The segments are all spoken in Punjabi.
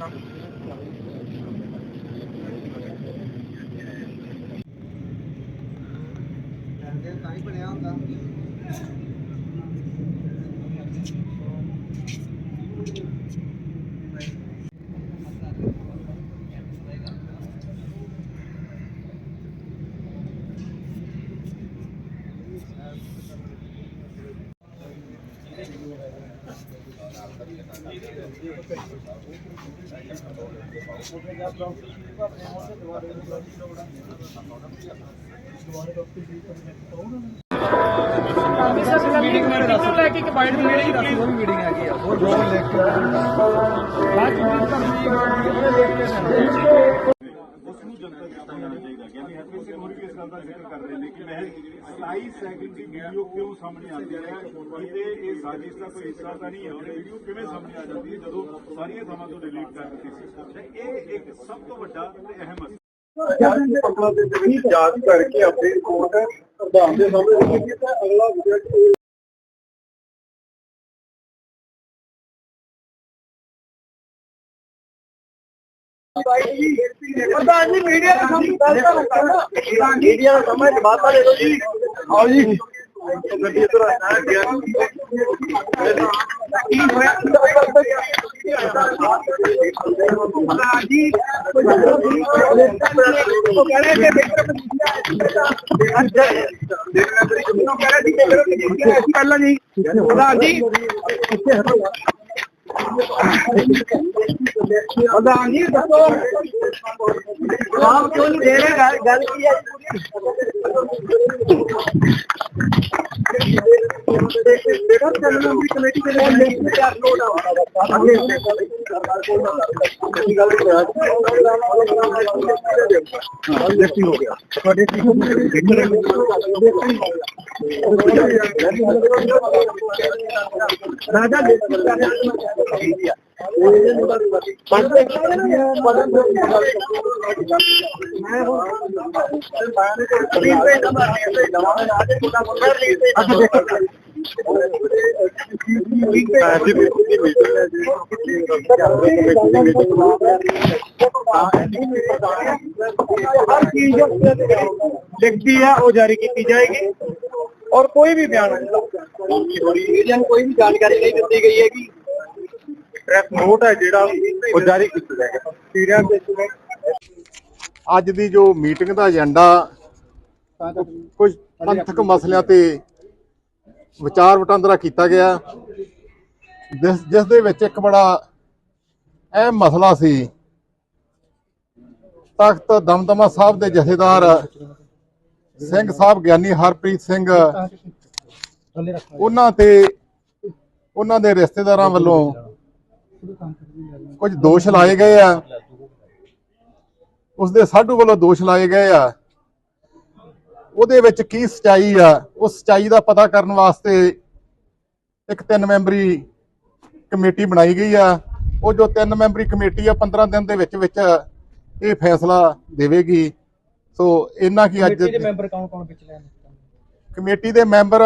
ਤਾਂ ਹੀ ਬਣਿਆ ਹੁੰਦਾ। ਮੀਟਿੰਗ ਨੂੰ ਲੈ ਕੇ ਕਿ ਬਾਈਟ ਦੀ ਮੀਟਿੰਗ ਦੱਸ ਦਿਓ ਮੀਟਿੰਗ ਹੈਗੀ ਆ ਉਹ ਜੋ ਲਿਖ ਕੇ ਬਾਅਦ ਵਿੱਚ ਉਸ ਨੂੰ ਜਨਤਾ ਤੱਕ ਪਹੁੰਚਾਉਣਾ ਚਾਹੀਦਾ ਹਰਪ੍ਰੀਤ ਸਿੰਘ ਹੋਰੀ ਵੀ ਇਸ ਗੱਲ ਦਾ ਜ਼ਿਕਰ ਕਰ ਰਹੇ ਨੇ ਕਿ ਮੈਂ 27 ਸੈਕਿੰਡ ਦੀ ਵੀਡੀਓ ਕਿਉਂ ਸਾਹਮਣੇ ਆਉਂਦੀ ਹੈ? ਕਿਤੇ ਇਹ ਸਾਜ਼ਿਸ਼ ਦਾ ਕੋਈ ਹਿੱਸਾ ਤਾਂ ਨਹੀਂ ਹੈ ਉਹ ਵੀਡੀਓ ਕਿਵੇਂ ਸਾਹਮਣੇ ਆ ਜਾਂਦੀ ਹੈ ਜਦੋਂ ਸਾਰੀਆਂ ਥਾਵਾਂ ਤੋਂ ਡਿਲੀਟ ਕਰ ਦਿੱਤੀ ਸੀ? ਇਹ ਇੱਕ ਸਭ ਤੋਂ ਵੱਡਾ ਤੇ ਅਹਿਮ ਜਾਂਚ ਕਰਕੇ ਆਪਣੇ ਕੋਰਟ ਪ੍ਰਧਾਨ ਦੇ ਸਾਹਮਣੇ ਰੱਖੀ ਤਾਂ ਅਗਲਾ ਵਿਜਟ ਪ੍ਰਧਾਨ ਜੀ ਮੀਡੀਆ ਦਾ ਕੰਮ ਕਰਦਾ ਮੀਡੀਆ ਦਾ ਸਮਾਂ ਜਵਾਬਾ ਦੇ ਦਿਓ ਜੀ ਆਓ ਜੀ ਗੱਡੀ ਇਧਰ ਆ ਗਿਆ ਕੀ ਹੋਇਆ ਪ੍ਰਧਾਨ ਜੀ ਉਹ ਕਹਿ ਰਹੇ ਕਿ ਪਹਿਲਾਂ ਜੀ ਪ੍ਰਧਾਨ ਜੀ। ਪ੍ਰਧਾਨ ਜੀ ਦੱਸੋ ਆਪ ਕਿਉਂ ਨਹੀਂ ਦੇ ਰਹੇ ਗੱਲ- ਗੱਲ ਕੀ ਹੈ ਬੇਟਾ ਚੱਲਣਾ ਵੀ ਕਮੇਟੀ ਦੇ ਨਾਲ ਲਿੰਕ ਤੇ ਅਪਲੋਡ ਆਉਂਦਾ ਅੱਗੇ ਗੱਲ ਦੇਖੀ ਹੋ ਗਿਆ। ਤੁਹਾਡੇ ਰਾਜਾ ਲਿਖਤੀ ਹੈ ਉਹ ਜਾਰੀ ਕੀਤੀ ਜਾਏਗੀ ਔਰ ਕੋਈ ਵੀ ਬਿਆਨ ਏਰੀਆ ਨੂੰ ਕੋਈ ਵੀ ਜਾਣਕਾਰੀ ਨਹੀਂ ਦਿੱਤੀ ਗਈ ਹੈਗੀ। ਪ੍ਰੈਸ ਨੋਟ ਹੈ ਜਿਹੜਾ ਉਹ ਜਾਰੀ ਕੀਤਾ ਜਾਏਗਾ ਸੀਰੀਆ ਦੇ ਅੱਜ ਦੀ ਜੋ ਮੀਟਿੰਗ ਦਾ ਏਜੰਡਾ ਕੁਝ ਪੰਥਕ ਮਸਲਿਆਂ ਤੇ ਵਿਚਾਰ ਵਟਾਂਦਰਾ ਕੀਤਾ ਗਿਆ। ਜਿਸ ਜਿਸ ਦੇ ਵਿੱਚ ਇੱਕ ਬੜਾ ਅਹਿਮ ਮਸਲਾ ਸੀ ਤਖਤ ਦਮਦਮਾ ਸਾਹਿਬ ਦੇ ਜਥੇਦਾਰ ਸਿੰਘ ਸਾਹਿਬ ਗਿਆਨੀ ਹਰਪ੍ਰੀਤ ਸਿੰਘ ਉਹਨਾਂ ਤੇ ਉਹਨਾਂ ਦੇ ਰਿਸ਼ਤੇਦਾਰਾਂ ਵੱਲੋਂ ਕੁਝ ਦੋਸ਼ ਲਾਏ ਗਏ ਆ। ਉਸਦੇ ਸਾਡੂ ਵੱਲੋਂ ਦੋਸ਼ ਲਾਏ ਗਏ ਆ। ਉਹਦੇ ਵਿੱਚ ਕੀ ਸਚਾਈ ਆ? ਉਸ ਸਚਾਈ ਦਾ ਪਤਾ ਕਰਨ ਵਾਸਤੇ ਇੱਕ ਤਿੰਨ ਮੈਂਬਰੀ ਕਮੇਟੀ ਬਣਾਈ ਗਈ ਆ। ਉਹ ਜੋ ਤਿੰਨ ਮੈਂਬਰੀ ਕਮੇਟੀ ਆ 15 ਦਿਨ ਦੇ ਵਿੱਚ ਵਿੱਚ ਇਹ ਫੈਸਲਾ ਦੇਵੇਗੀ। ਸੋ ਇਹਨਾਂ ਕੀ ਅੱਜ ਕਮੇਟੀ ਦੇ ਮੈਂਬਰ ਕੌਣ ਕੌਣ ਵਿੱਚ ਲੈਣ ਕਮੇਟੀ ਦੇ ਮੈਂਬਰ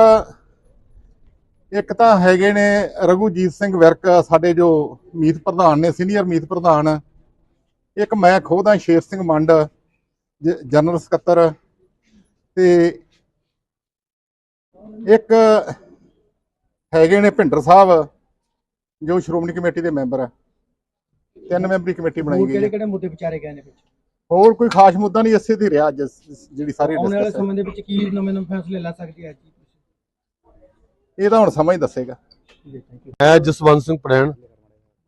ਇੱਕ ਤਾਂ ਹੈਗੇ ਨੇ ਰਘੂਜੀਤ ਸਿੰਘ ਵਿਰਕ ਸਾਡੇ ਜੋ ਮੀਤ ਪ੍ਰਧਾਨ ਨੇ ਸੀਨੀਅਰ ਮੀਤ ਪ੍ਰਧਾਨ। ਇੱਕ ਮੈਂ ਖੁਦ ਹਾਂ ਸ਼ੇਰ ਸਿੰਘ ਮੰਡ ਜਨਰਲ ਸਕੱਤਰ। ਤੇ ਇੱਕ ਹੈਗੇ ਨੇ ਭਿੰਡਰ ਸਾਹਿਬ ਜੋ ਸ਼੍ਰੋਮਣੀ ਕਮੇਟੀ ਦੇ ਮੈਂਬਰ ਆ। ਤਿੰਨ ਮੈਂਬਰੀ ਕਮੇਟੀ ਬਣਾਈ ਗਈ ਕਿਹੜੇ ਹੈ। ਕਿਹੜੇ ਮੁੱਦੇ ਵਿਚਾਰੇ ਗਏ ਨੇ ਵਿੱਚ? ਹੋਰ ਕੋਈ ਖਾਸ ਮੁੱਦਾ ਨਹੀਂ ਇਸੇ ਤੇ ਰਿਹਾ ਅੱਜ ਜਿਹੜੀ ਸਾਰੀ ਆਉਣ ਵਾਲੇ discuss ਹੈ। ਸਮੇਂ ਦੇ ਵਿੱਚ ਕੀ ਨਵੇਂ ਨਵੇਂ ਫੈਸਲੇ ਲੈ ਸਕਦੀ ਹੈ ਜੀ ਇਹ ਤਾਂ ਹੁਣ ਸਮਾਂ ਹੀ ਦੱਸੇਗਾ। ਮੈਂ ਜਸਵੰਤ ਸਿੰਘ ਪ੍ਰੈਣ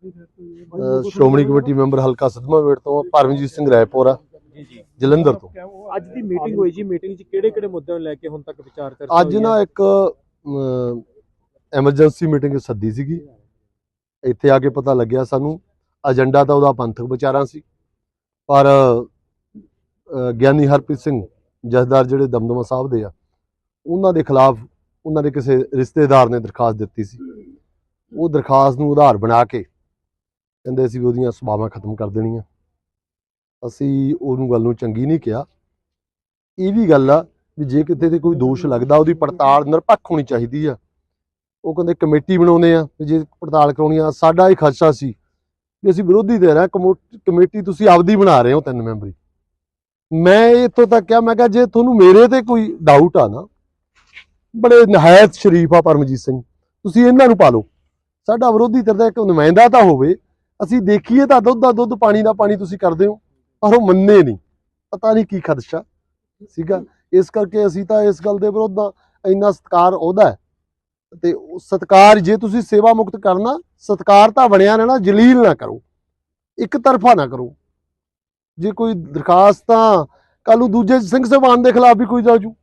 ਅਹ ਸ਼੍ਰੋਮਣੀ ਕਮੇਟੀ ਮੈਂਬਰ ਹਲਕਾ ਸਦਮਾ ਵੇੜ ਤੋਂ ਪਰਮਜੀਤ ਸਿੰਘ ਰਾਏਪੁਰਾ ਜਲੰਧਰ ਤੋਂ। ਅੱਜ ਦੀ ਮੀਟਿੰਗ ਹੋਈ ਜੀ ਮੀਟਿੰਗ 'ਚ ਕਿਹੜੇ ਕਿਹੜੇ ਮੁੱਦਿਆਂ ਨੂੰ ਲੈ ਕੇ ਹੁਣ ਤੱਕ ਵਿਚਾਰ ਚਰਚਾ ਅੱਜ ਨਾ? ਇੱਕ ਐਮਰਜੈਂਸੀ ਮੀਟਿੰਗ ਸੱਦੀ ਸੀਗੀ। ਇੱਥੇ ਆ ਕੇ ਪਤਾ ਲੱਗਿਆ ਸਾਨੂੰ ਏਜੰਡਾ ਤਾਂ ਉਹਦਾ ਪੰਥਕ ਵਿਚਾਰਾਂ ਸੀ। ਪਰ ਗਿਆਨੀ ਹਰਪ੍ਰੀਤ ਸਿੰਘ ਜਥੇਦਾਰ ਜਿਹੜੇ ਦਮਦਮਾ ਸਾਹਿਬ ਦੇ ਆ ਉਹਨਾਂ ਦੇ ਖਿਲਾਫ ਉਹਨਾਂ ਦੇ ਕਿਸੇ ਰਿਸ਼ਤੇਦਾਰ ਨੇ ਦਰਖਾਸਤ ਦਿੱਤੀ ਸੀ। ਉਹ ਦਰਖਾਸਤ ਨੂੰ ਆਧਾਰ ਬਣਾ ਕੇ ਕਹਿੰਦੇ ਸੀ ਵੀ ਉਹਦੀਆਂ ਸਭਾਵਾਂ ਖਤਮ ਕਰ ਦੇਣੀਆਂ। ਅਸੀਂ ਉਹਨੂੰ ਗੱਲ ਨੂੰ ਚੰਗੀ ਨਹੀਂ ਕਿਹਾ। ਇਹ ਵੀ ਗੱਲ ਆ ਵੀ ਜੇ ਕਿਤੇ ਤੇ ਕੋਈ ਦੋਸ਼ ਲੱਗਦਾ, ਉਹਦੀ ਪੜਤਾਲ ਨਿਰਪੱਖ ਹੋਣੀ ਚਾਹੀਦੀ ਆ। ਉਹ ਕਹਿੰਦੇ ਕਮੇਟੀ ਬਣਾਉਂਦੇ ਆ ਵੀ ਜੇ ਪੜਤਾਲ ਕਰਾਉਣੀ ਆ, ਸਾਡਾ ਹੀ ਖਦਸ਼ਾ ਸੀ ਵੀ ਅਸੀਂ ਵਿਰੋਧੀ ਦੇ ਰਹੇ ਕਮੋ- ਕਮੇਟੀ ਤੁਸੀਂ ਆਪਦੀ ਬਣਾ ਰਹੇ ਹੋ ਤਿੰਨ ਮੈਂਬਰੀ। ਮੈਂ ਇੱਥੋਂ ਤੱਕ ਕਿਹਾ, ਮੈਂ ਕਿਹਾ ਜੇ ਤੁਹਾਨੂੰ ਮੇਰੇ ਤੇ ਕੋਈ ਡਾਊਟ ਆ ਨਾ ਬੜੇ ਨਹਾਇਤ ਸ਼ਰੀਫ ਆ ਪਰਮਜੀਤ ਸਿੰਘ। ਤੁਸੀਂ ਇਹਨਾਂ ਨੂੰ ਪਾ ਲਓ ਸਾਡਾ ਵਿਰੋਧੀ ਧਿਰ ਦਾ ਇੱਕ ਨੁਮਾਇੰਦਾ ਤਾਂ ਹੋਵੇ, ਅਸੀਂ ਦੇਖੀਏ ਤਾਂ ਦੁੱਧ ਦਾ ਦੁੱਧ, ਪਾਣੀ ਦਾ ਪਾਣੀ ਤੁਸੀਂ ਕਰਦੇ ਹੋ, ਪਰ ਉਹ ਮੰਨੇ ਨਹੀਂ। ਪਤਾ ਨਹੀਂ ਕੀ ਖਦਸ਼ਾ ਸੀਗਾ। ਇਸ ਕਰਕੇ ਅਸੀਂ ਤਾਂ ਇਸ ਗੱਲ ਦੇ ਵਿਰੁੱਧ ਆ। ਇੰਨਾ ਸਤਕਾਰ ਉਹਦਾ ਹੈ। ਤੇ ਸਤਕਾਰ ਜੇ ਤੁਸੀਂ ਸੇਵਾ ਮੁਕਤ ਕਰਨਾ, ਸਤਕਾਰ ਤਾਂ ਬਣਿਆ ਰਹਿਣਾ, ਜਲੀਲ ਨਾ ਕਰੋ। ਇੱਕ ਤਰਫਾ ਨਾ ਕਰੋ। ਜੇ ਕੋਈ ਦਰਖਾਸਤ ਤਾਂ ਕੱਲ ਨੂੰ ਦੂਜੇ ਸਿੰਘ ਸਾਹਿਬਾਨ ਦੇ ਖਿਲਾਫ ਵੀ ਕੋਈ ਜਾਜੂ।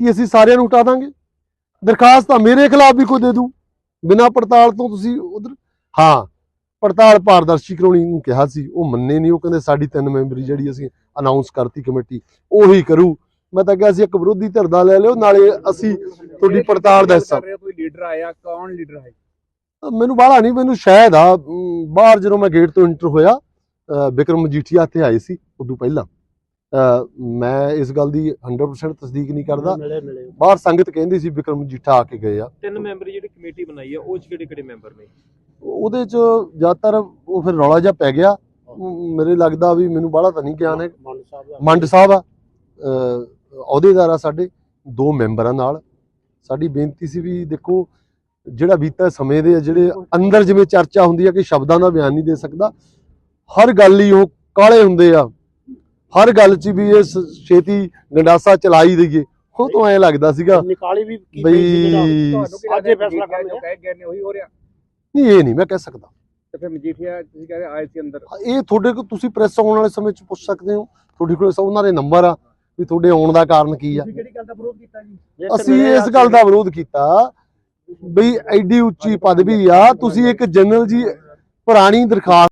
ਕਿ ਅਸੀਂ ਸਾਰਿਆਂ ਨੂੰ ਹਟਾ ਦਾਂਗੇ। ਦਰਖਾਸਤ ਤਾਂ ਮੇਰੇ ਖਿਲਾਫ ਵੀ ਕੋਈ ਦੇ ਦੂ ਬਿਨਾਂ ਪੜਤਾਲ ਤੋਂ ਤੁਸੀਂ ਉਧਰ ਹਾਂ ਪੜਤਾਲ ਪਾਰਦਰਸ਼ੀ ਕਰਾਉਣੀ ਨੂੰ ਕਿਹਾ ਸੀ। ਉਹ ਮੰਨੇ ਨਹੀਂ। ਉਹ ਕਹਿੰਦੇ ਸਾਡੀ ਤਿੰਨ ਮੈਂਬਰੀ ਜਿਹੜੀ ਅਸੀਂ ਅਨਾਉਂਸ ਕਰਤੀ ਕਮੇਟੀ ਉਹੀ ਕਰੂ। ਮੈਂ ਤਾਂ ਕਿਹਾ ਸੀ ਇੱਕ ਵਿਰੋਧੀ ਧਿਰ ਦਾ ਲੈ ਲਿਓ ਨਾਲੇ ਅਸੀਂ ਤੁਹਾਡੀ ਪੜਤਾਲ ਦਾ ਹਿੱਸਾ। ਕੋਈ ਲੀਡਰ ਆਇਆ? ਕੌਣ ਲੀਡਰ ਹੈ ਮੈਨੂੰ ਬਾਹਲਾ ਨਹੀਂ ਮੈਨੂੰ ਸ਼ਾਇਦ ਆ ਬਾਹਰ ਜਦੋਂ ਮੈਂ ਗੇਟ ਤੋਂ ਇੰਟਰ ਹੋਇਆ ਅ, ਵਿਕਰਮ ਮਜੀਠੀਆ ਇੱਥੇ ਆਏ ਸੀ ਉਦੋਂ ਪਹਿਲਾਂ। ਮੈਂ ਇਸ ਗੱਲ ਦੀ 100% ਤਸਦੀਕ ਨਹੀਂ ਕਰਦਾ। ਬਾਹਰ ਸੰਗਤ ਕਹਿੰਦੀ ਸੀ ਵਿਕਰਮ ਮਜੀਠਾ ਆ ਕੇ ਗਏ ਆ। ਤਿੰਨ ਮੈਂਬਰੀ ਜਿਹੜੀ ਕਮੇਟੀ ਬਣਾਈ ਹੈ ਉਹ ਚ ਕਿਹੜੇ ਕਿਹੜੇ ਮੈਂਬਰ ਨੇ? ਉਹਦੇ ਚ ਜ਼ਿਆਦਾਤਰ ਉਹ ਫਿਰ ਰੌਲਾ ਜਿਹਾ ਪੈ ਗਿਆ। ਮੇਰੇ ਲੱਗਦਾ ਵੀ ਮੈਨੂੰ ਬਾਹਲਾ ਤਾਂ ਨਹੀਂ ਗਿਆਨ ਹੈ। ਮੰਡ ਸਾਹਿਬ ਆ। ਅ, ਅਹੁਦੇਦਾਰ ਆ ਸਾਡੇ ਦੋ ਮੈਂਬਰਾਂ ਨਾਲ। ਸਾਡੀ ਬੇਨਤੀ ਸੀ ਵੀ ਦੇਖੋ ਜਿਹੜਾ ਬੀਤਾ ਸਮੇਂ ਦੇ ਆ, ਜਿਹੜੇ ਅੰਦਰ ਜਿਵੇਂ ਚਰਚਾ ਹੁੰਦੀ ਆ ਕਿ ਸ਼ਬਦਾਂ ਦਾ ਬਿਆਨ ਨਹੀਂ ਦੇ ਸਕਦਾ ਹਰ ਗੱਲ ਹੀ ਉਹ ਕਾਲੇ ਹੁੰਦੇ ਆ। ਹਰ ਗੱਲ 'ਚ ਵੀ ਇਹ ਸ- ਛੇਤੀ ਗੰਡਾਸਾ ਚਲਾਈ ਦਈਏ। ਉਹ ਤੋਂ ਐ ਲੱਗਦਾ ਸੀਗਾ ਨਿਕਾਲੀ ਵੀ ਕੀ ਬਈ ਅੱਜ ਇਹ ਫੈਸਲਾ ਕਰ ਜੋ ਕਹਿ ਗਏ ਨੇ ਉਹੀ ਹੋ ਰਿਹਾ। ਨਹੀਂ ਇਹ ਨਹੀਂ ਮੈਂ ਕਹਿ ਸਕਦਾ। ਤੇ ਫਿਰ ਮਜੀਠੀਆ ਤੁਸੀਂ ਕਹਿ ਰਹੇ ਆਏ ਸੀ ਅੰਦਰ। ਇਹ ਤੁਹਾਡੇ ਕੋਲ ਤੁਸੀਂ ਪ੍ਰੈਸ ਆਉਣ ਵਾਲੇ ਸਮੇਂ 'ਚ ਪੁੱਛ ਸਕਦੇ ਹੋ। ਤੁਹਾਡੇ ਕੋਲ ਉਹਨਾਂ ਦੇ ਨੰਬਰ ਆ ਵੀ ਤੁਹਾਡੇ ਆਉਣ ਦਾ ਕਾਰਨ ਕੀ ਆ। ਕਿਹੜੀ ਗੱਲ ਦਾ ਵਿਰੋਧ ਕੀਤਾ ਜੀ? ਅਸੀਂ ਇਸ ਗੱਲ ਦਾ ਵਿਰੋਧ ਕੀਤਾ ਬਈ ਐਡੀ ਉੱਚੀ ਪਦਵੀ ਆ ਤੁਸੀਂ ਇੱਕ ਜਨਰਲ ਜੀ ਪੁਰਾਣੀ ਦਰਖਾਸਤ